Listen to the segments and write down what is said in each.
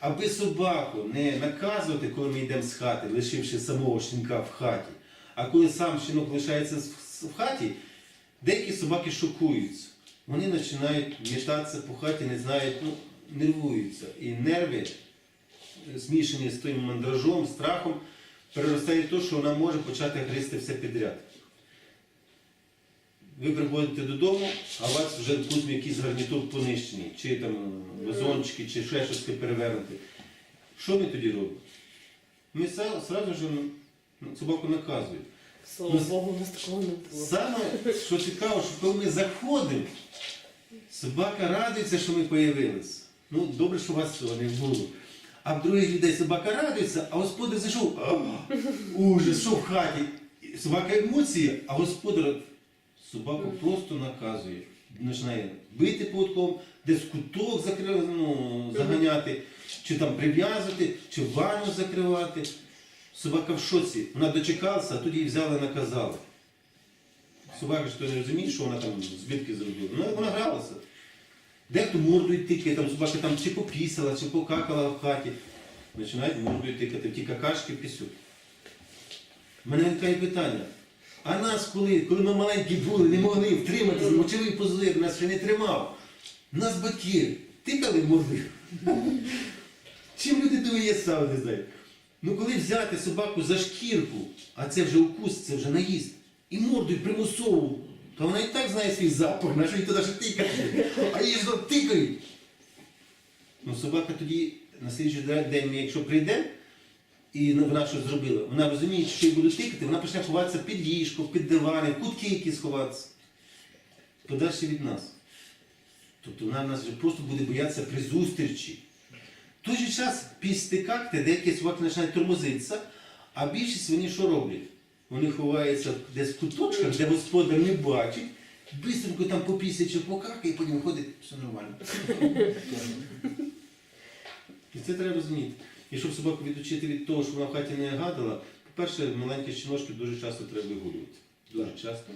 аби собаку не наказувати, коли ми йдемо з хати, лишивши самого щенка в хаті, а коли сам щенок лишається в- хаті, деякі собаки шокуються. Вони починають мітатися по хаті, не знають, ну, нервуються. І нерви, змішані з тим мандражом, страхом, переростає в те, що вона може почати гризти все підряд. Ви приходите додому, а у вас вже допустимо, якийсь гарнітур понищений, чи там вазончики, чи ще щось перевернути. Що ми тоді робимо? Ми сразу ж ну, собаку наказуємо. Слава Богу, у нас такого не було. Саме, що цікаво, що коли ми заходимо, собака радується, що ми появилися. Ну, добре, що у вас цього не було. А в других людей собака радується, а господар зайшов, ужас, що в хаті. Собака емоції, а господар собаку просто наказує. Починає бити поводком, десь куток закри- ну, заганяти, чи там прив'язувати, чи ванну закривати. Собака в шоці. Вона дочекалася, а тоді її взяли і наказали. Собака ж то не розуміє, що вона там збитки зробила. Ну, вона гралася. Дехто мордою тикає, там собака там чи попісала, чи покакала в хаті. Починають мордою тикати ті какашки пісю. У мене виникає питання. А нас, коли, коли ми маленькі були, не могли втриматися, мочовий позир, нас ще не тримав. Нас батьки тикали мордою. Чим люди до є саме не знають? Ну коли взяти собаку за шкірку, а це вже укус, це вже наїзд, і мордою примусово, то вона і так знає свій запах, на що їй туди ще тикати, а її ж тикають. Ну собака тоді на слідчий день, якщо прийде, і вона щось зробила, вона розуміє, що їй будуть тикати, вона почне ховатися під ліжко, під дивани, в кутки якісь ховатися. Подальше від нас. Тобто вона нас вже просто буде боятися при зустрічі. В той же час після какти деякі собаки починають тормозитися, а більшість вони що роблять? Вони ховаються десь в куточках, де господар не бачить, бистренько там попісять чи покакає, і потім виходить, все нормально. І це треба розуміти. І щоб собаку відучити від того, що вона в хаті не гадала, по-перше, маленькі щіночки дуже часто треба вигулювати. Дуже часто.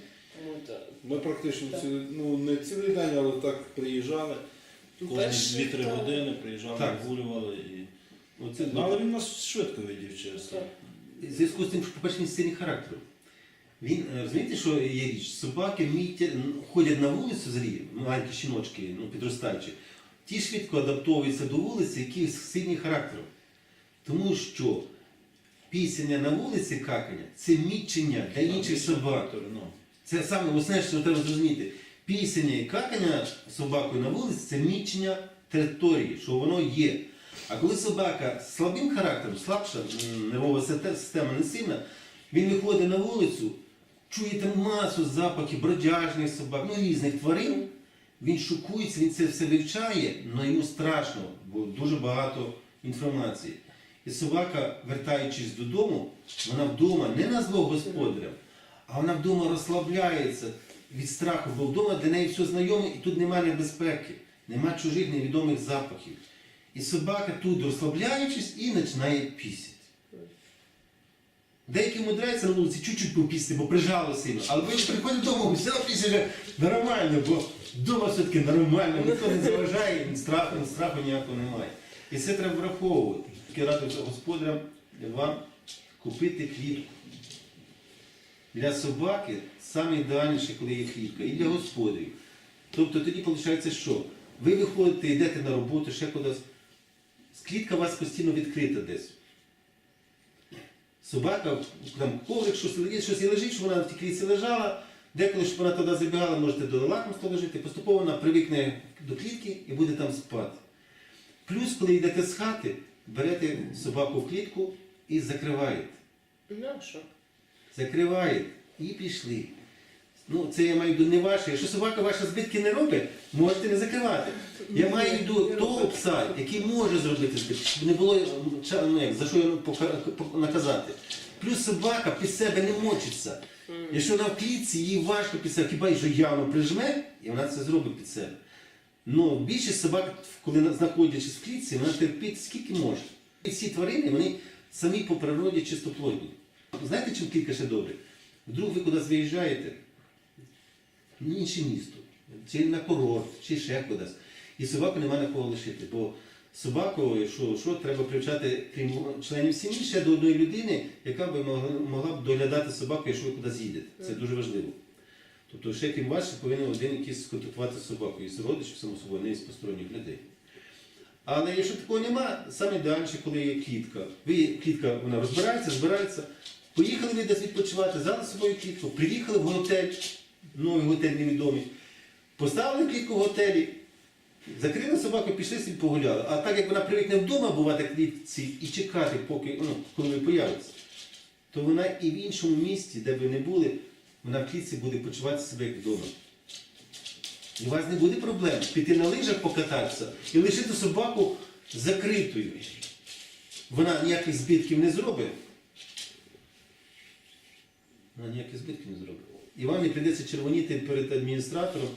Ну, так. Ми практично цілий, ну не цілий день, але так приїжджали. Кожні Перший, 2-3 так. години приїжджали, Так. вигулювали. І... Оце Ну, але він нас швидко видів, чесно. Так. В зв'язку з тим, що, по-перше, він сильний характером. Він, е, розумієте, що є річ? Собаки вміють, е, ну, ходять на вулицю зрі, маленькі щіночки, ну, підростаючі, ті швидко адаптовуються до вулиці, які з сильним характером. Тому що пісення на вулиці какання це мічення для інших собак. Ну, Це саме основне, що треба зрозуміти. Пісення і какання собакою на вулиці це мічення території, що воно є. А коли собака з слабим характером, слабша нервова система- система не сильна, він виходить на вулицю, чує там масу запахів бродяжних собак, ну різних тварин. Він шокується, він це все вивчає, але йому страшно, бо дуже багато інформації. І собака, вертаючись додому, вона вдома не на зло господарям, а вона вдома розслабляється від страху, бо вдома для неї все знайоме і тут немає небезпеки, немає чужих невідомих запахів. І собака тут, розслабляючись, і починає пісити. Деякі мудряються на вулиці чуть-чуть попісти, бо прижало сильно. Але ви приходите додому, все після нормально, бо вдома все-таки нормально, ніхто не заважає, страху, страху ніякого немає. І це треба враховувати. Таке радив господарям вам купити клітку. Для собаки саме ідеальніше, коли є клітка, і для господарів. Тобто тоді виходить, що ви виходите, йдете на роботу, ще кудись. Клітка у вас постійно відкрита десь. Собака, там коврик, щось лежить, щось і лежить, щоб вона в тій клітці лежала. Деколи, щоб вона туди забігала, можете до лакомства лежати, поступово вона привикне до клітки і буде там спати. Плюс, коли йдете з хати, берете собаку в клітку і закриваєте. Ну, що? Закриваєте і пішли. Ну, це я маю виду не ваше. Якщо собака ваша збитки не робить, можете не закривати. Я маю в виду того пса, який може зробити збитки, щоб не було ну, як, за що його наказати. Плюс собака під себе не мочиться. Якщо вона в клітці, їй важко під себе, хіба що явно прижме, і вона це зробить під себе. Ну, більшість собак, коли знаходячись в клітці, вона терпить скільки може. І ці тварини, вони самі по природі чистоплодні. Знаєте, чим клітка ще добре? Вдруг ви кудись виїжджаєте, в інше місто, чи на курорт, чи ще кудись. І собаку нема на кого лишити, бо собаку, що, що треба привчати крім членів сім'ї ще до одної людини, яка могла, могла б доглядати собаку, якщо ви кудись їдете. Це дуже важливо. Тобто ще вас, ще повинен один якийсь контактувати з собакою, із родичів, само собою, не із посторонніх людей. Але якщо такого нема, саме далі, коли є клітка. Ви клітка вона розбирається, збирається. Поїхали ви десь відпочивати, взяли з собою клітку, приїхали в готель, новий готель невідомий, поставили клітку в готелі, закрили собаку, пішли собі погуляли. А так як вона привикне вдома бувати клітці і чекати, поки, ну, коли ви появитесь, то вона і в іншому місці, де ви не були, вона в клітці буде почувати себе як вдома. І у вас не буде проблем піти на лижах покататися і лишити собаку закритою. Вона ніяких збитків не зробить. Вона ніяких збитків не зробить. І вам не прийдеться червоніти перед адміністратором